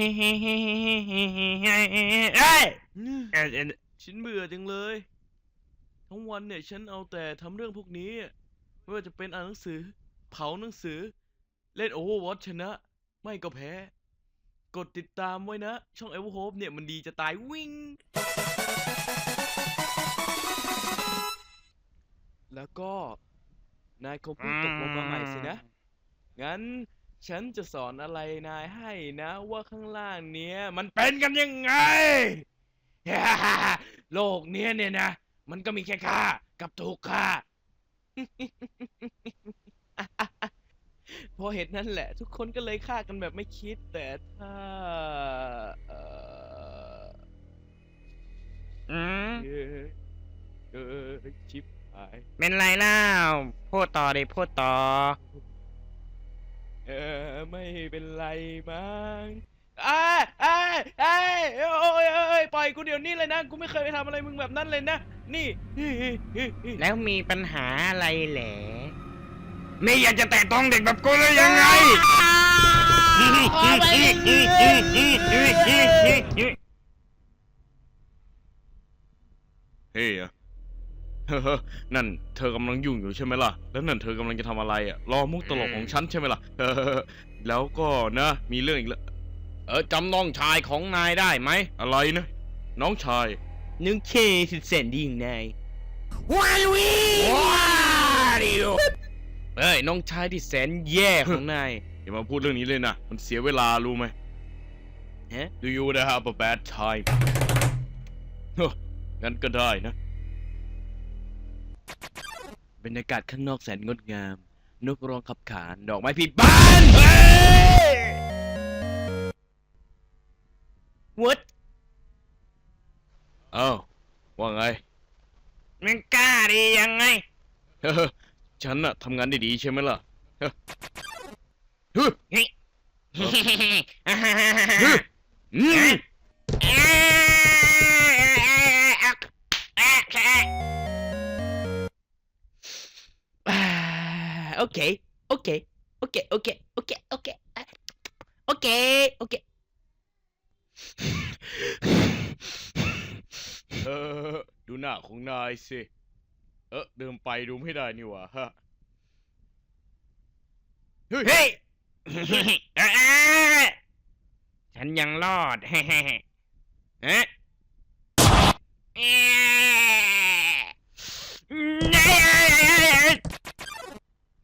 เฮ้ยเอ่อเอ่อฉันเบื่อจังเลย ทั้งวันเนี่ยฉันเอาแต่ทำเรื่องพวกนี้ ไม่ว่าจะเป็นอ่านหนังสือ เผาหนังสือ เล่นโอเวอร์วอชชนะ ไม่ก็แพ้ กดติดตามไว้นะ ช่องเอเวอร์โฮปเนี่ยมันดีจะตายวิ่ง แล้วก็ นายคงเพิ่งตกลงมาใหม่สินะ งั้น ฉันจะสอนอะไรนายให้นะว่าข้างล่างเนี้ย มันเป็นกันยังไง โลกเนี้ยเนี่ยนะ มันก็มีแค่ค่ากับถูกค่าพราะเหตุนั้นแหละ ทุกคนก็เลยฆ่ากันแบบไม่คิด แต่ถ้าเอออืมเออเออชิปหายเป็นไรแล้วพูดต่อดิพูดต่อ เออไม่เป็นไรมั้งอ้าอ้าอ้าโอ้ยโอ้ยปล่อยกูเดี๋ยวนี้เลยนะ กูไม่เคยไปทำอะไรมึงแบบนั้นเลยนะ นี่ แล้วมีปัญหาอะไรแหละนี่อยากจะแตะต้องเด็กแบบกูเลยยังไงขอไปเรื่อยเฮ้ยอะเฮ้อ นั่นเธอกำลังยุ่งอยู่ใช่ไหมล่ะ แล้วนั่นเธอกำลังจะทำอะไรอะ รอมุกตลกของฉันใช่ไหมล่ะเออแล้วก็นะ มีเรื่องอีกแล้ว เออจำน้องชายของนายได้ไหม อะไรนะ น้องชายนึกเช่สุดแสนดีของนายว้าววิว้าดิโอเอ้ยน้องชายที่แสนแย่ของนายอย่ามาพูดเรื่องนี้เลยนะ มันเสียเวลารู้ไหมฮะ Do you wanna have a bad time เฮ้องั้นก็ได้นะ บรรยากาศข้างนอกแสนงดงาม นกร้องขับขาน ดอกไม้ผลิบานวุฒเอ้าว่าไงมันกล้าดียังไง เฮ้อฉันน่ะทำงานได้ดีใช่ไหมล่ะ เฮ้อเฮ้อเฮ้ยเฮ้ สิ เออเดิมไปดูไม่ได้นี่หว่าฮะ เฮ้ย เฮ้ย ฉันยังรอด เฮ้เฮ้เอ๊ะ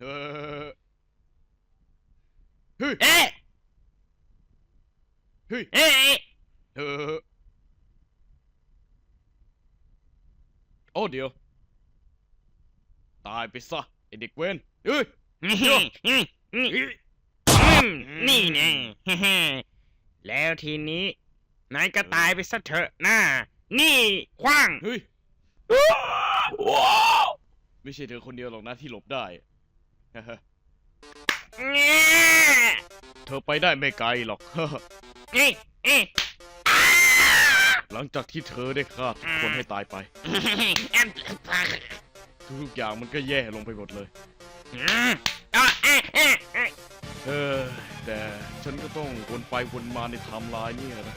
เออเฮ้ยเอ๊ะเฮ้ย เอ๊ะ เออ โอ้เดี๋ยว ตายไปซะไอเด็กเว้นเฮ้ยนี่ไงแล้วทีนี้นายก็ตายไปซะเถอะนะนี่คว้างเฮ้ยไม่ใช่เธอคนเดียวหรอกนะที่หลบได้ เธอไปได้ไม่ไกลหรอก เอ๊ะเอ๊ะ หลังจากที่เธอได้ฆ่าทุกคนให้ตายไป ทุกอย่างมันก็แย่ลงไปหมดเลย เออ แต่ฉันก็ต้องวนไปวนมาในไทม์ไลน์นี่นะ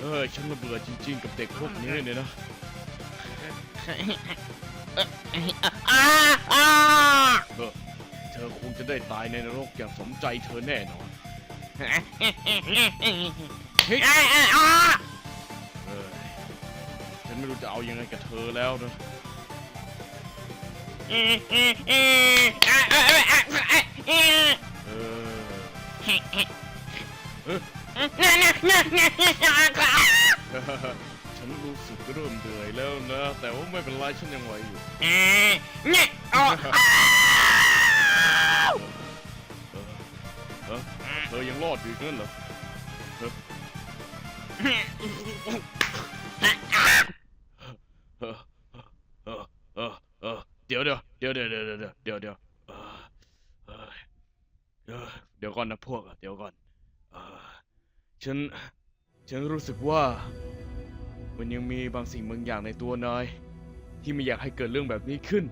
เออฉันระเบื่อจริง ๆ กับเด็กพวกนี้เนี่ยนะเธอคงจะได้ตายในนรกอย่างสมใจเธอแน่นอน ฮ้ยเออฉันไม่รู้จะเอายังไงกับเธอแล้วนะเอ้ยเอ้ยเอ้ยอ้าเอ้ยเอ้ยเอ้ยเอ้ยเออเอยน่ะน่ะน่ะน่ะน่ะน่ะฉันรู้สึกเริ่มเหนื่อยแล้วนะ แต่ว่าไม่เป็นไรฉันยังไหวอยู่ เอ้ยเนี่ยอ๋อ อดอยู่นั่นเหรอเดี๋ยวเดี๋ยวเดี๋ยวเดี๋ยวเดี๋ยวเดี๋ยวเดี๋ยวเดี๋ยวเดี๋ยวก่อนนะพวกเดี๋ยวก่อนฉันฉันรู้สึกว่า มันยังมีบางสิ่งบางอย่างในตัวนายที่ไม่อยากให้เกิดเรื่องแบบนี้ขึ้น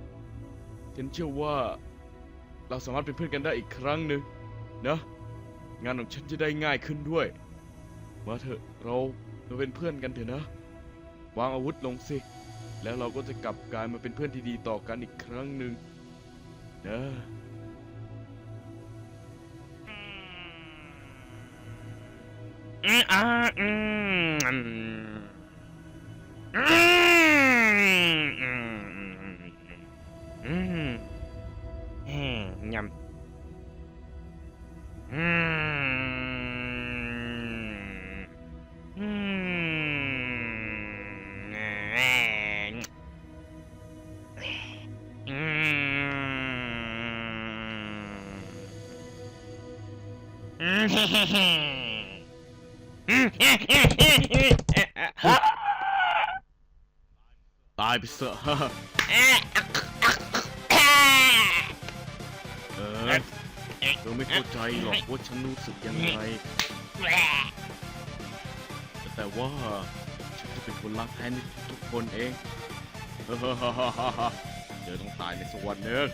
ฉันเชื่อว่า เราสามารถเป็นเพื่อนกันได้อีกครั้งหนึ่งนะ งานของฉันจะได้ง่ายขึ้นด้วย มาเถอะเรามาเป็นเพื่อนกันเถอะนะ วางอาวุธลงสิ แล้วเราก็จะกลับกลายมาเป็นเพื่อนที่ดีต่อกันอีกครั้งหนึ่งนะอืมอ่าอืมอืมอืม ตายไปซะเออเธอไม่เข้าใจหรอกว่าฉันรู้สึกยังไง แต่ว่าฉันจะเป็นคนรักแท้ในทุกคนเองเธอต้องตายในสักวันหนึ่ง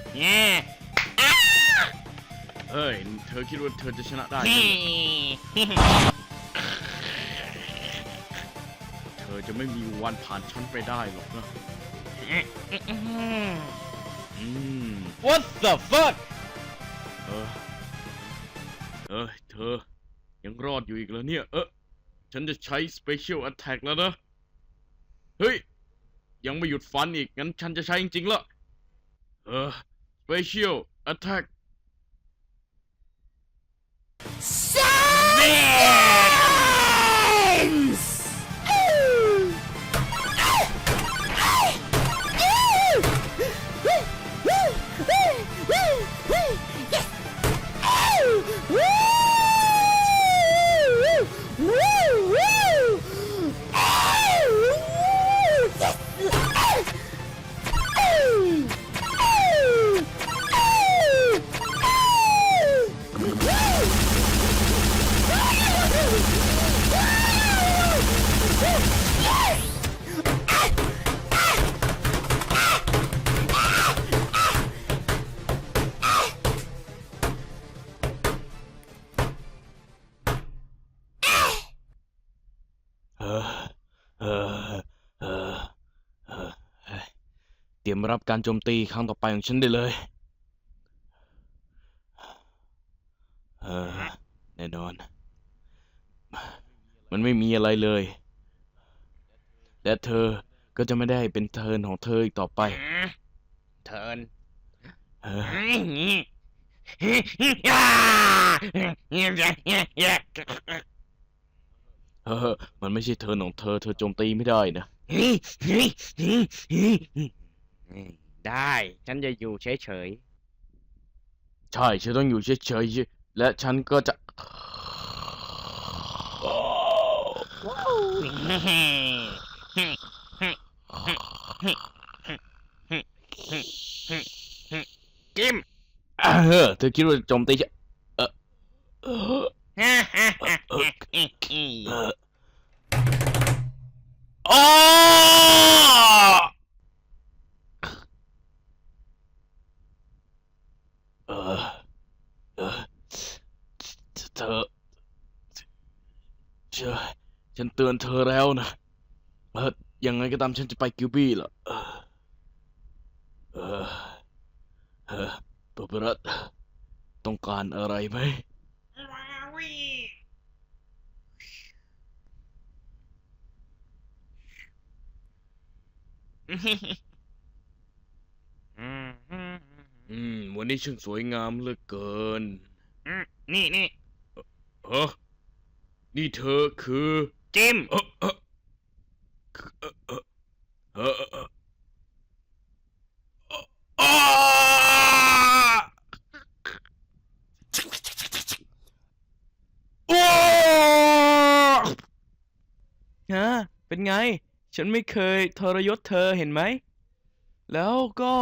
เฮ้ย เธอคิดว่าเธอจะชนะได้ใช่ไหมเธอจะไม่มีวันผ่านฉันไปได้หรอกนะ อืม What the fuck เออ เออ เธอ ยังรอดอยู่อีกแล้วเนี่ย เออ ฉันจะใช้ Special Attack แล้วนะ เฮ้ย ยังไม่หยุดฟันอีก งั้นฉันจะใช้จริงๆละเออ Special Attack ยมรับการโจมตีครั้งต่อไปของฉันได้เลยเออแน่นอน มันไม่มีอะไรเลย และเธอก็จะไม่ได้เป็นเทินของเธออีกต่อไป เทินเออเออมันไม่ใช่เทินของเธอ เธอโจมตีไม่ได้นะ ได้ ฉันจะอยู่เฉยใช่ฉันต้องอยู่เฉยๆ และฉันก็จะๆกิม เออเธอคิดว่าโจมตีฉันเออเออเอออ้าเออเออเธอเชื่อฉันเตือนเธอแล้วนะเออยังไงก็ตามฉันจะไปกิวบี้ล่ะเออเออเออปปรัตต้องการอะไรไหมอืม วันนี้ช่างสวยงามเหลือเกิน นี่นี่เฮ้นี่เธอคือ จิมเออเออเออเออเออเออเอออ้าโอ้ฮะ เป็นไง ฉันไม่เคยทรยศเธอเห็นไหม แล้วก็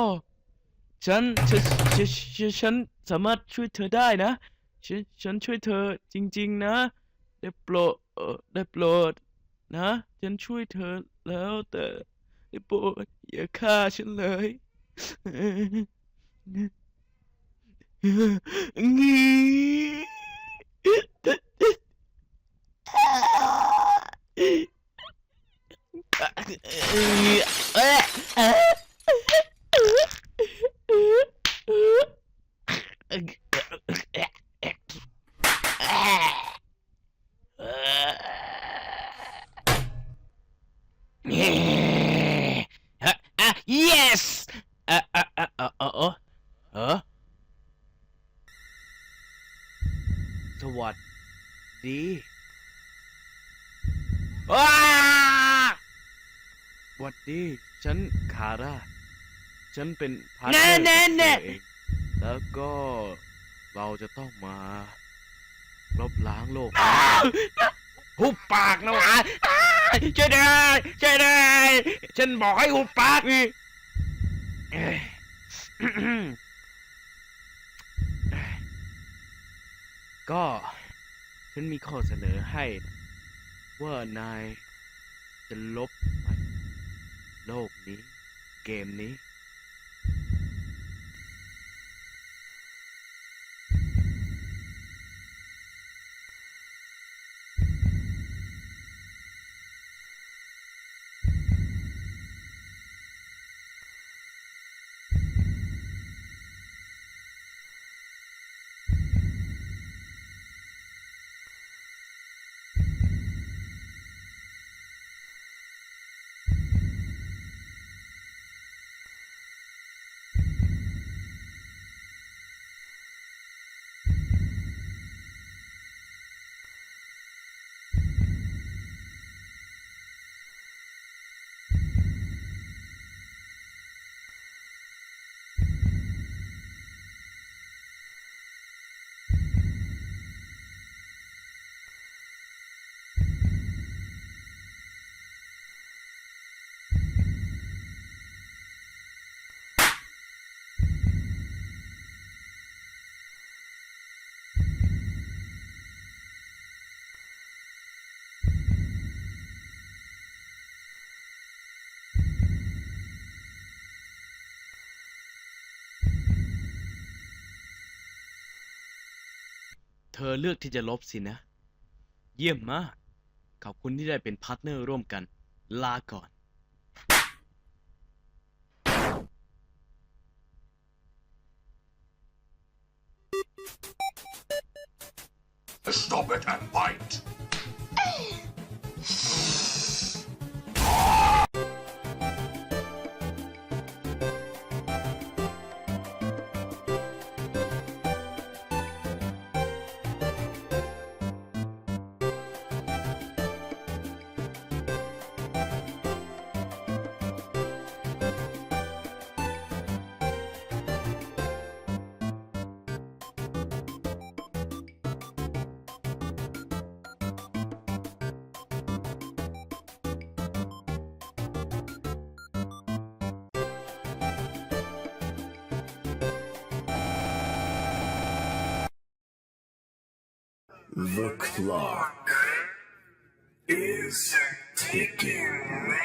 ฉัน ฉัน ฉันฉันฉันสามารถช่วยเธอได้นะ ฉัน ฉันช่วยเธอจริง ๆ นะได้โปรดเออได้โปรด นะ ฉันช่วยเธอแล้วแต่ได้โปรดอย่าฆ่าฉันเลยอะ yes อะอะอะอะเออเออเออสวัสดีว้าสวัสดี ฉันคาร่า ฉันเป็นพาร์ทเนอร์แน่กับแน่เธอเองแล้วก็เราจะต้องมาลบล้างโลกหุบปากนะวะอ้ายช่วยได้ช่วยได้ฉันบอกให้หุบปากนี่เอ้ย ก็ ฉันมีข้อเสนอให้ ว่านายจะลบมันโลกนี้ เกมนี้ อเลือกที่จะลบสินะ เยี่ยมมาก ขอบคุณที่ได้เป็นพาร์ทเนอร์ร่วมกัน ลาก่อน Stop it and bite. The clock is ticking.